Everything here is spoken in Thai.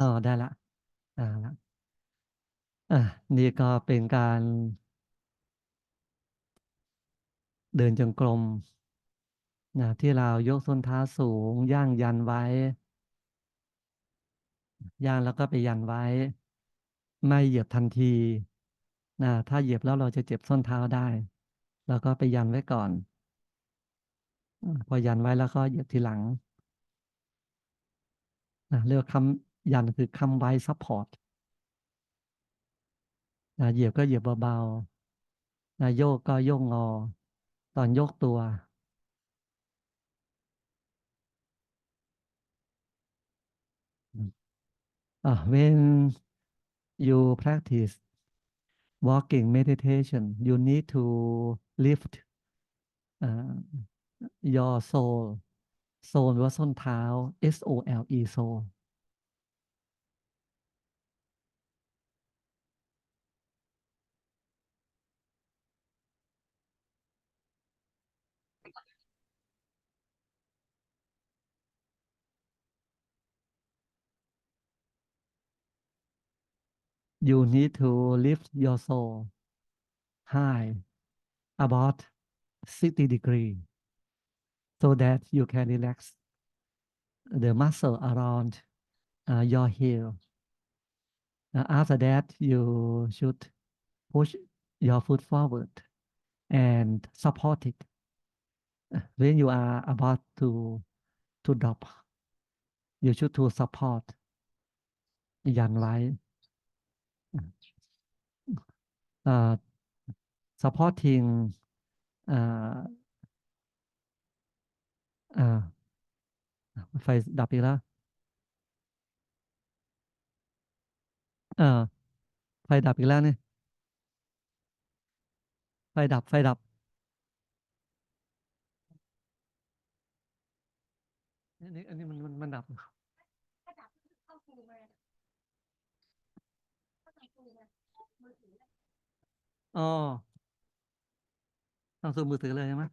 อ๋อ ได้ล้วได้ล้วอานี่ก็เป็นการเดินจงกรมนะที่เรายกส้นเท้าสูง ย่างยันไว้ ย่างแล้วก็ไปยันไว้ ไม่เหยียบทันทีนะถ้าเหยียบแล้วเราจะเจ็บส้นเท้าได้เราก็ไปยันไว้ก่อน พอยันไว้แล้วก็เหยียบทีหลังนะเรียกคำ ยันคือคำไว้ซัปพอร์ตนะเหยียบก็เหยียบเบาๆนะโยกก็โยกงอ ตอนโยกตัวอืมอ่า when you practice walking meditation you need to lift อ่า your sole sole ว่าส้นเท้า S-O-L-E sole you need to lift your sole high about 60 degree so that you can relax the muscle around uh, your heel. Uh, after that, you should push your foot forward and support it. Uh, When you are about to to drop, you should to support ยันไว้ supporting อ่ออ่าไฟดับอีกแล้วเออไฟดับอีกแล้วนี่ไฟดับไฟดับ อันนี้อันนี้มันมันมันดับ อ๋อต้องซูมมือถือเลยใช่ไหม